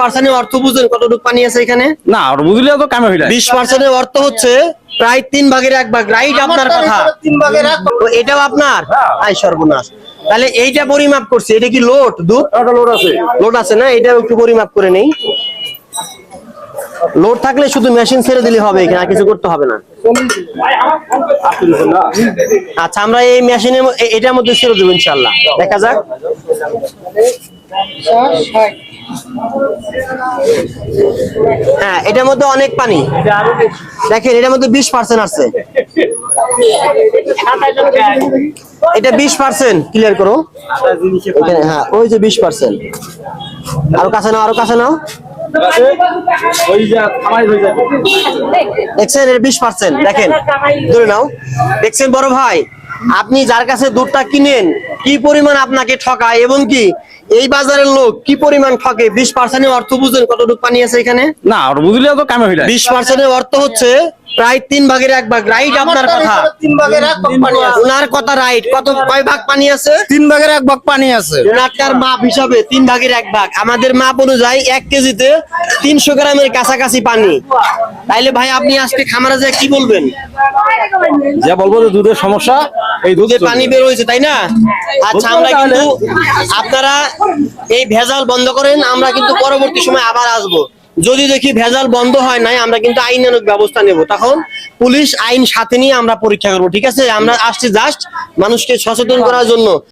পার্সেন্টের অর্থ বুঝেন কতটুকু পানি আছে এখানে? না আর বুঝলে তো কামে হইলা বিশ পার্সেন্টের অর্থ হচ্ছে প্রায় তিন ভাগের এক ভাগ। রাইট আপনার কথা। তো এটাও আপনার? আই সর্বনাশ। তাহলে এইটা পরিমাপ করছে। এটা কি লোড? দুধ? লোড আছে। লোড আছে না? এটাও একটু পরিমাপ করে নেই। লোড থাকলে শুধু মেশিন ছেড়ে দিলে হবে এখানে আর কিছু করতে হবে না। আচ্ছা আমরা এই মেশিনের এটার মধ্যে ছেড়ে দেবো ইনশাল্লাহ। দেখা যাক। হ্যাঁ এটার মধ্যে অনেক পানি। দেখেন, এটার মধ্যে বিশ পার্সেন্ট আছে এটা বিশ পার্সেন্ট ক্লিয়ার করো। হ্যাঁ ওই যে বিশ পার্সেন্ট আরও কাছে নাও, আরও কাছে নাও। দেখছেন এর বিশ পার্সেন্ট দেখেন। ধরে নাও। দেখছেন, বড় ভাই, আপনি যার কাছে দুধটা কিনেন কি পরিমাণ আপনাকে ঠকায় এবং কি এই বাজারের লোক কি পরিমাণ ঠকে? বিশ পার্সেন্টের অর্থ বুঝেন কতটুকু পানি আছে এখানে? না বুঝলে তো কামে হইলা বিশ পার্সেন্টের অর্থ হচ্ছে প্রায় তিন ভাগের এক ভাগ। রাইট আপনার কথা। তিন ভাগের এক ভাগ পানি আছে। ওনার কথা রাইট কত কয় ভাগ পানি আছে? তিন ভাগের এক ভাগ পানি আছে। ওনারটার মাপ হিসাবে তিন ভাগের এক ভাগ। আমাদের মাপ অনুযায়ী এক কেজিতে তিনশো গ্রামের কাছাকাছি পানি। তাইলে ভাই আপনি আজকে খামারে যে কি বলবেন? যে বলব যে দুধের সমস্যা এই দুধ দুধে পানি বের হয়েছে তাই না? আচ্ছা আমরা কিন্তু আপনারা এই ভেজাল বন্ধ করেন আমরা কিন্তু পরবর্তী সময় আবার আসব। যদি দেখি ভেজাল বন্ধ হয় নাই, আমরা কিন্তু আইনানুক ব্যবস্থা নেব। তখন পুলিশ আইন সাথে নিয়ে আমরা পরীক্ষা করব, ঠিক আছে? আমরা আসছি জাস্ট মানুষকে সচেতন করার জন্য।